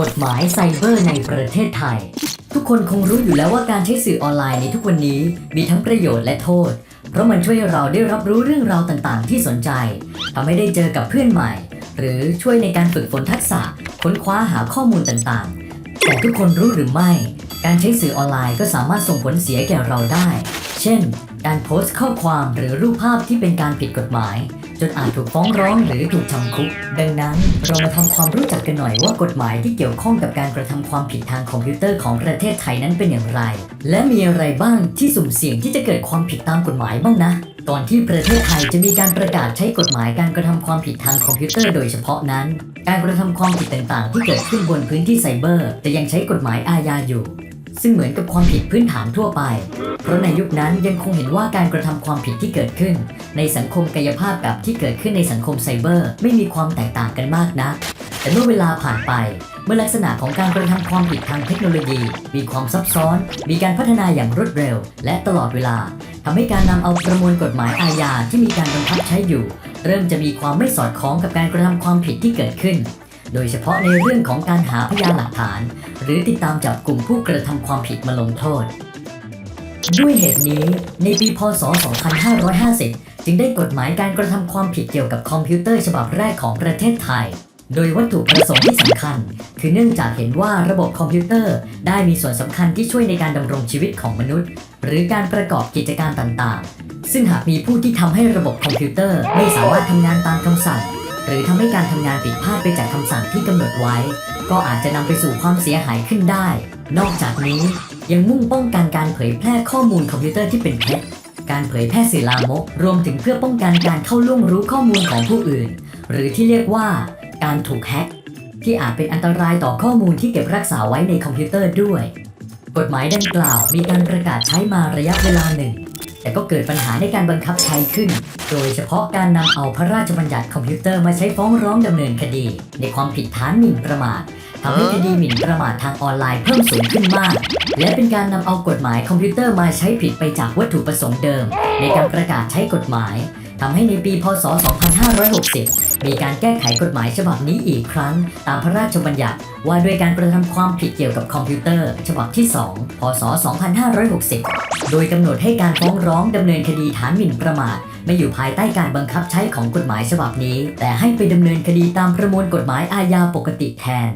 กฎหมายไซเบอร์ในประเทศไทย ทุกคนคงรู้อยู่แล้วว่าการใช้สื่อออนไลน์ในทุกวันนี้มีทั้งประโยชน์และโทษ เพราะมันช่วยให้เราได้รับรู้เรื่องราวต่างๆ ที่สนใจทำให้ได้เจอกับเพื่อนใหม่ หรือช่วยในการฝึกฝนทักษะ ค้นคว้าหาข้อมูลต่างๆ แต่ทุกคนรู้หรือไม่ การใช้สื่อออนไลน์ก็สามารถส่งผลเสียแก่เราได้ เช่น การโพสต์ข้อความหรือรูปภาพที่เป็นการผิดกฎหมาย จนอาจถูกฟ้องร้องหรือถูกจำคุก ดังนั้นเรามาทำความรู้จักกันหน่อยว่ากฎหมายที่เกี่ยวข้องกับการกระทำความผิดทางคอมพิวเตอร์ของประเทศไทยนั้นเป็นอย่างไร และมีอะไรบ้างที่สุ่มเสี่ยงที่จะเกิดความผิดตามกฎหมายบ้างนะก่อนที่ประเทศไทยจะมีการประกาศใช้กฎหมายการกระทำความผิดทางคอมพิวเตอร์โดยเฉพาะนั้น การกระทำความผิดต่างๆ ที่เกิดขึ้นบนพื้นที่ไซเบอร์แต่ยังใช้กฎหมายอาญาอยู่ ซึ่งเหมือนกับความผิดพื้นฐานทั่วไป เพราะในยุคนั้นยังคงเห็นว่าการกระทำความผิดที่เกิดขึ้น ในสังคมกายภาพกับที่เกิดขึ้นในสังคมไซเบอร์ ไม่มีความแตกต่างกันมากนะแต่เมื่อเวลาผ่านไป เมื่อลักษณะของการกระทำความผิดทางเทคโนโลยี มีความซับซ้อน มีการพัฒนาอย่างรวดเร็ว และตลอดเวลาทำให้การนำเอาประมวลกฎหมายอาญาที่มีการบังคับใช้อยู่ เริ่มจะมีความไม่สอดคล้องกับการกระทำความผิดที่เกิดขึ้น โดยเฉพาะในเรื่องของการหาพยานหลักฐาน หรือติดตามจับกลุ่มผู้กระทำความผิดมาลงโทษ ด้วยเหตุนี้ในปีพศ 2550 จึงได้กฎหมายการกระทำความผิดเกี่ยวกับคอมพิวเตอร์ฉบับแรกของประเทศไทย โดยวัตถุประสงค์ที่สำคัญ คือเนื่องจากเห็นว่าระบบคอมพิวเตอร์ได้มีส่วนสำคัญที่ช่วยในการดำรงชีวิตของมนุษย์ หรือการประกอบกิจการต่างๆ ซึ่งหากมีผู้ที่ทำให้ระบบคอมพิวเตอร์ไม่สามารถทำงานตามคำสั่ง หรือทำให้การทำงานผิดพลาดไปจากคำสั่งที่กำหนดไว้ ก็อาจจะนำไปสู่ความเสียหายขึ้นได้ นอกจากนี้ยังมุ่งป้องกันการเผยแพร่ข้อมูลคอมพิวเตอร์ที่เป็นเท็จการเผยแพร่สื่อลามก รวมถึงเพื่อป้องกันการเข้าล่วงรู้ข้อมูลของผู้อื่น หรือที่เรียกว่า การถูกแฮ็กที่อาจเป็นอันตรายต่อข้อมูลที่เก็บรักษาไว้ในคอมพิวเตอร์ด้วย กฎหมายดังกล่าวมีการประกาศใช้มาระยะเวลาหนึ่ง แต่ก็เกิดปัญหาในการบังคับใช้ขึ้น โดยเฉพาะการนำเอาพระราชบัญญัติคอมพิวเตอร์มาใช้ฟ้องร้องดำเนินคดี ในความผิดฐานหมิ่นประมาททำให้คดีหมิ่นประมาททางออนไลน์เพิ่มสูงขึ้นมาก และเป็นการนำเอากฎหมายคอมพิวเตอร์มาใช้ผิดไปจากวัตถุประสงค์เดิม ในการประกาศใช้กฎหมายทำให้ในปี พศ 2560 มีการแก้ไขกฎหมายฉบับนี้อีกครั้ง ตามพระราชบัญญัติว่าด้วยการกระทำความผิดเกี่ยวกับคอมพิวเตอร์ ฉบับที่ 2 พศ 2560 โดยกำหนดให้การฟ้องร้องดำเนินคดีฐานหมิ่นประมาทไม่อยู่ภายใต้การบังคับใช้ของกฎหมายฉบับนี้ แต่ให้ไปดำเนินคดีตามประมวลกฎหมายอาญาปกติแทน